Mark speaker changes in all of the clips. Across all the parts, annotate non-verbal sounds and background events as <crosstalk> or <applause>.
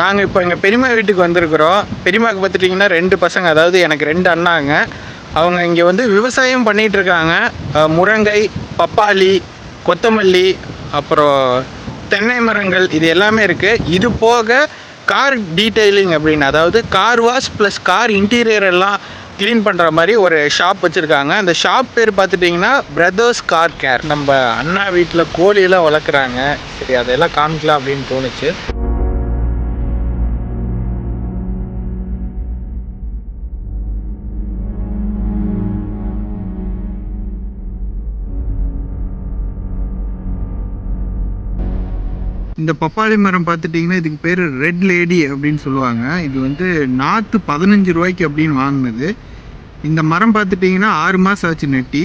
Speaker 1: நாங்கள் இப்போ எங்கள் பெரியம்மா வீட்டுக்கு வந்திருக்கிறோம். பெரியம்மாவுக்கு பார்த்துட்டிங்கன்னா ரெண்டு பசங்க அதாவது எனக்கு ரெண்டு அண்ணாங்க. அவங்க இங்கே வந்து விவசாயம் பண்ணிகிட்டு இருக்காங்க. முருங்கை பப்பாளி கொத்தமல்லி அப்புறம் தென்னை மரங்கள் இது எல்லாமே இருக்குது இது போக கார் டீட்டெயிலிங் அப்படின்னு அதாவது car wash plus car interior எல்லாம் க்ளீன் பண்ணுற மாதிரி ஒரு ஷாப் வச்சுருக்காங்க. அந்த ஷாப் பேர் பார்த்துட்டிங்கன்னா பிரதர்ஸ் கார் கேர் நம்ம அண்ணா வீட்டில் கோழியெல்லாம் வளர்க்குறாங்க. சரி அதெல்லாம் காமிக்கலாம் அப்படின்னு தோணுச்சு. இந்த பப்பாளி மரம் பார்த்துட்டிங்கன்னா இதுக்கு பேர் ரெட் லேடி அப்படின்னு சொல்லுவாங்க. இது வந்து நாற்று பதினஞ்சு ரூபாய்க்கு அப்படின்னு வாங்கினது. இந்த மரம் பார்த்துட்டிங்கன்னா ஆறு மாதம் ஆச்சு நெட்டி.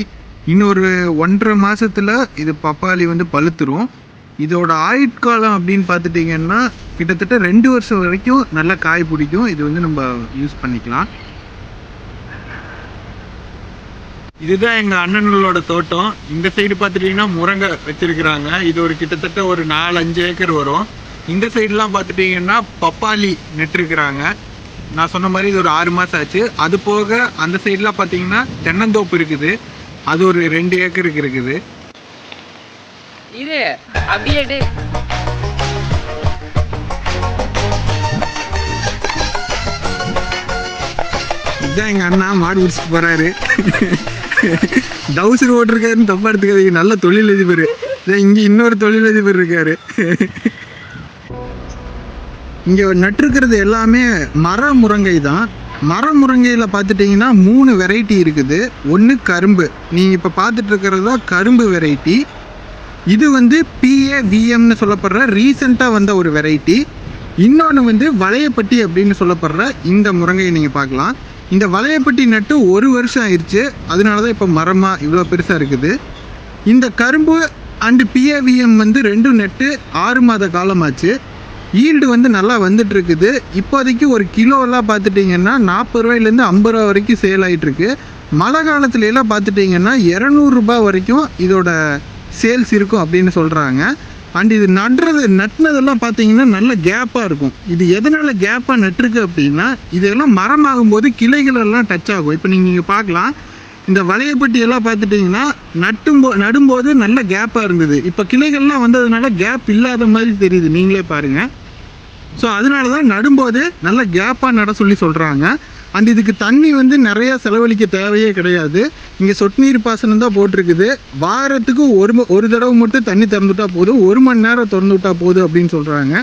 Speaker 1: இன்னொரு ஒன்றரை மாதத்தில் இது பப்பாளி வந்து பழுத்துரும். இதோட ஆயுட்காலம் அப்படின்னு பார்த்துட்டிங்கன்னா கிட்டத்தட்ட ரெண்டு வருஷம் வரைக்கும் நல்லா காய் பிடிக்கும். இது வந்து நம்ம யூஸ் பண்ணிக்கலாம். இதுதான் எங்க அண்ணன்களோட தோட்டம். இந்த சைடு பார்த்துட்டீங்கன்னா முருங்கை வச்சிருக்கிறாங்க. இது ஒரு கிட்டத்தட்ட ஒரு நாலு அஞ்சு ஏக்கர் வரும். இந்த சைடுலாம் பார்த்துட்டீங்கன்னா பப்பாளி நட்டுருக்குறாங்க. நான் சொன்ன மாதிரி இது ஒரு ஆறு மாசம் ஆச்சு. அது போக அந்த சைடுலாம் பார்த்தீங்கன்னா தென்னந்தோப்பு இருக்குது. அது ஒரு ரெண்டு ஏக்கருக்கு இருக்குது.
Speaker 2: இரு அப்படியே டேய்.
Speaker 1: இதுதான் எங்க அண்ணா மாடு பிடிச்சிட்டு போறாரு. டவுசர் ஓட்டிருக்காருன்னு தப்பா எடுத்துக்காதீங்க. நல்ல தொழிலதிபர் இங்க இன்னொரு தொழிலதிபர் இருக்காரு. இங்க நட்டிருக்கிறது எல்லாமே மர முருங்கை தான். மர முருங்கையில் பார்த்துட்டிங்கன்னா மூணு வெரைட்டி இருக்குது. ஒன்று கரும்பு. நீங்கள் இப்போ பார்த்துட்டு இருக்கிறது தான் கரும்பு வெரைட்டி இது வந்து பிஏ விஎம்னு சொல்லப்படுற ரீசெண்டாக வந்த ஒரு வெரைட்டி இன்னொன்று வந்து வளையப்பட்டி அப்படின்னு சொல்லப்படுற இந்த முருங்கையை நீங்கள் பார்க்கலாம். இந்த வளையப்பட்டி நட்டு ஒரு வருஷம் ஆயிடுச்சு அதனால தான் இப்போ மரமாக இவ்வளோ பெருசாக இருக்குது. இந்த கரும்பு அண்டு பிஏவிஎம் வந்து ரெண்டும் நட்டு ஆறு மாத காலமாச்சு. ஈல்டு வந்து நல்லா வந்துட்டு இருக்குது இப்போதைக்கு ஒரு கிலோலாம் பார்த்துட்டிங்கன்னா நாற்பது ரூபாயிலேருந்து ஐம்பது ரூபா வரைக்கும் சேல் ஆகிட்டுருக்கு மழை காலத்துலலாம் பார்த்துட்டிங்கன்னா இரநூறுபா வரைக்கும் இதோட சேல்ஸ் இருக்கும் அப்படின்னு சொல்கிறாங்க அண்ட் இது நடுறது நட்டினதெல்லாம் பார்த்தீங்கன்னா நல்ல கேப்பாக இருக்கும். இது எதனால் கேப்பாக நட்டிருக்கு அப்படின்னா இதெல்லாம் மரமாகும் போது கிளைகள் எல்லாம் டச் ஆகும். இப்போ நீங்கள் இங்கே பார்க்கலாம். இந்த வளையப்பட்டி எல்லாம் பார்த்துட்டிங்கன்னா நட்டும் போ நடும்போது நல்ல கேப்பாக இருந்தது. இப்போ கிளைகள்லாம் வந்ததுனால கேப் இல்லாத மாதிரி தெரியுது. நீங்களே பாருங்கள் ஸோ அதனால தான் நடும்போது நல்ல கேப்பாக நட சொல்லி சொல்கிறாங்க அண்ட் இதுக்கு தண்ணி வந்து நிறையா செலவழிக்க தேவையே கிடையாது. இங்கே சொட்டு நீர் பாசனம் தான் போட்டிருக்குது. வாரத்துக்கு ஒரு ம- ஒரு தடவை மட்டும் தண்ணி திறந்துட்டா போதும். ஒரு மணி நேரம் திறந்து விட்டா போதும் அப்படின்னு சொல்கிறாங்க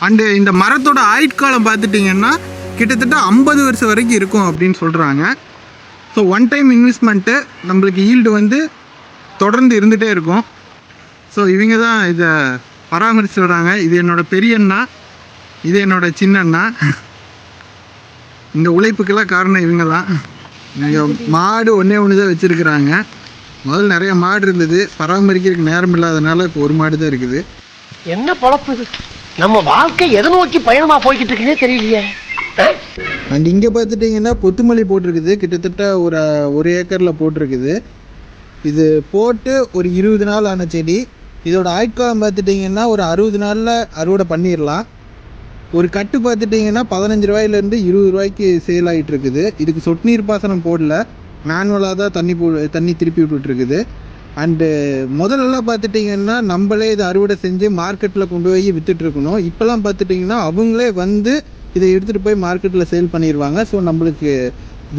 Speaker 1: அண்டு இந்த மரத்தோட ஆயுட்காலம் பார்த்துட்டிங்கன்னா கிட்டத்தட்ட ஐம்பது வருஷம் வரைக்கும் இருக்கும் அப்படின்னு சொல்கிறாங்க ஸோ ஒன் டைம் இன்வெஸ்ட்மெண்ட்டு நம்மளுக்கு ஈல்டு வந்து தொடர்ந்து இருந்துகிட்டே இருக்கும். ஸோ இவங்க தான் இதை பராமரிச்சு வராங்க. இது என்னோடய பெரியண்ணா. இது என்னோடய சின்னண்ணா. <laughs> இந்த உழைப்புக்கெல்லாம் காரணம் இவங்க தான் இங்கே மாடு ஒன்றே ஒன்று தான் வச்சுருக்குறாங்க. முதல்ல நிறைய மாடு இருந்தது. பராமரிக்கிறதுக்கு நேரம் இல்லாதனால இப்போ ஒரு மாடு தான் இருக்குது.
Speaker 3: என்ன பொழப்பு இது? நம்ம வாழ்க்கை எதை நோக்கி பயணமா போய்கிட்டு இருக்குன்னே தெரியலையே?
Speaker 1: அண்ட் இங்கே பார்த்துட்டிங்கன்னா பொத்துமல்லி போட்டிருக்குது. கிட்டத்தட்ட ஒரு ஒரு ஏக்கரில் போட்டிருக்குது. இது போட்டு ஒரு இருபது நாள் ஆன செடி. இதோட ஆயுட்காலம் பார்த்துட்டிங்கன்னா ஒரு அறுபது நாளில் அறுவடை பண்ணிடலாம். ஒரு கட்டு பார்த்துட்டிங்கன்னா பதினஞ்சு ரூபாயிலேருந்து இருபது ரூபாய்க்கு சேல் ஆகிட்டு இருக்குது இதுக்கு சொட்டு நீர் பாசனம் போடல. மேனுவலாக தான் தண்ணி போ தண்ணி திருப்பி விட்டுட்ருக்குது அண்டு முதல்லலாம் பார்த்துட்டிங்கன்னா நம்மளே இதை அறுவடை செஞ்சு மார்க்கெட்டில் கொண்டு போய் விற்றுட்ருக்கணும் இப்போல்லாம் பார்த்துட்டிங்கன்னா அவங்களே வந்து இதை எடுத்துகிட்டு போய் மார்க்கெட்டில் சேல் பண்ணிடுவாங்க ஸோ நம்மளுக்கு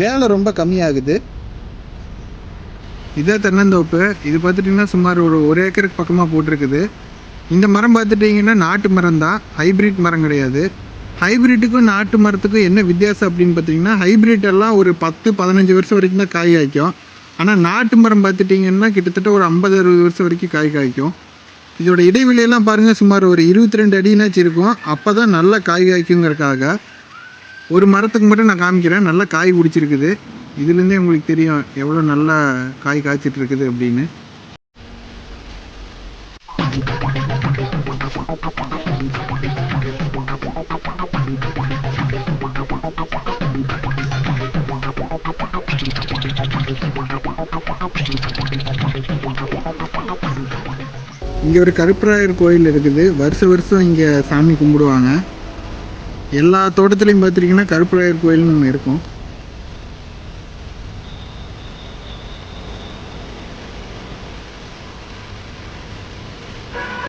Speaker 1: வேலை ரொம்ப கம்மியாகுது. இதே தென்னந்தோப்பு. இது பார்த்துட்டிங்கன்னா சுமார் ஒரு ஒரு ஏக்கருக்கு பக்கமாக போட்டிருக்குது. இந்த மரம் பார்த்துட்டிங்கன்னா நாட்டு மரம் தான். ஹைபிரிட் மரம் கிடையாது. ஹைபிரிட்டுக்கும் நாட்டு மரத்துக்கும் என்ன வித்தியாசம் அப்படின்னு பார்த்தீங்கன்னா ஹைபிரிட் எல்லாம் ஒரு பத்து பதினஞ்சு வருஷம் வரைக்கும் தான் காய் காய்க்கும். ஆனால் நாட்டு மரம் பார்த்துட்டிங்கன்னா கிட்டத்தட்ட ஒரு ஐம்பது அறுபது வருஷம் வரைக்கும் காய் காய்க்கும். இதோட இடைவெளியெல்லாம் பாருங்கள் சுமார் ஒரு இருபத்தி ரெண்டு அடினாச்சும் இருக்கும். அப்போ தான் நல்லா காய் காய்க்குங்கிறதுக்காக ஒரு மரத்துக்கு மட்டும் நான் காமிக்கிறேன் நல்லா காய் பிடிச்சிருக்குது இதுலேருந்தே உங்களுக்கு தெரியும் எவ்வளோ நல்லா காய் காய்ச்சிட்டு இருக்குது அப்படின்னு. இங்கே ஒரு கருப்பராயர் கோயில் இருக்குது. வருஷ வருஷம் இங்கே சாமி கும்பிடுவாங்க. எல்லா தோட்டத்துலையும் பார்த்துட்டிங்கன்னா கருப்பராயர் கோயில்னு ஒன்று இருக்கும்.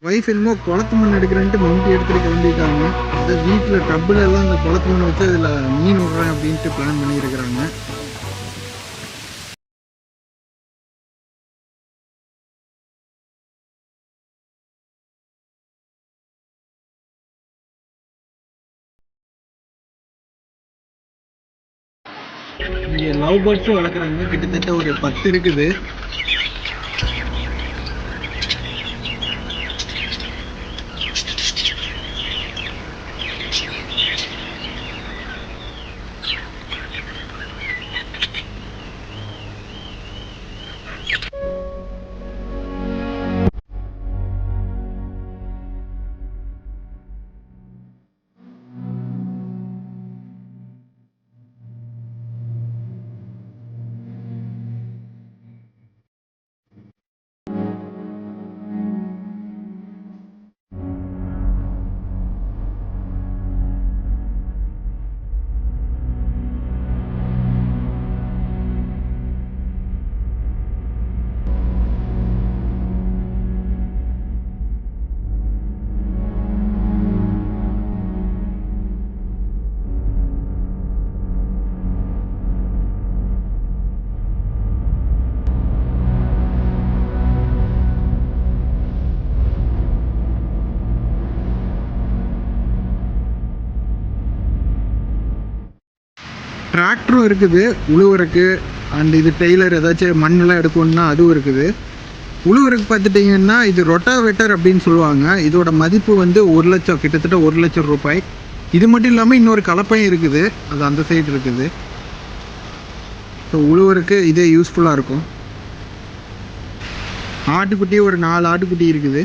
Speaker 1: ஒய்ஃப் என்னமோ குளத்து மண் எடுக்கிறேன்ட்டு மம்பி எடுத்துகிட்டு கிளம்பிட்டாங்க அதாவது வீட்டில் டப்பில் எல்லாம் அந்த குளத்து மண் வச்சு அதில் மீன் விடுறேன் அப்படின்ட்டு பிளான் பண்ணியிருக்கிறாங்க. இங்கே லவ் பேர்ட்ஸும் வளர்க்குறாங்க. கிட்டத்தட்ட ஒரு பத்து இருக்குது. டிராக்டரும் இருக்குது உழுவுறக்கு அண்ட் இது டெய்லர் ஏதாச்சும் மண்ணெலாம் எடுக்கணும்னா அதுவும் இருக்குது. உழுவுறக்கு பார்த்துட்டிங்கன்னா இது ரொட்டாவேட்டர் அப்படின்னு சொல்லுவாங்க. இதோட மதிப்பு வந்து ஒரு லட்சம் கிட்டத்தட்ட ஒரு லட்சம் ரூபாய். இது மட்டும் இல்லாமல் இன்னொரு கலப்பையும் இருக்குது. அது அந்த சைடு இருக்குது. ஸோ உழுவுறக்கு இதே யூஸ்ஃபுல்லாக இருக்கும். ஆட்டுக்குட்டி ஒரு நாலு ஆட்டுக்குட்டி இருக்குது.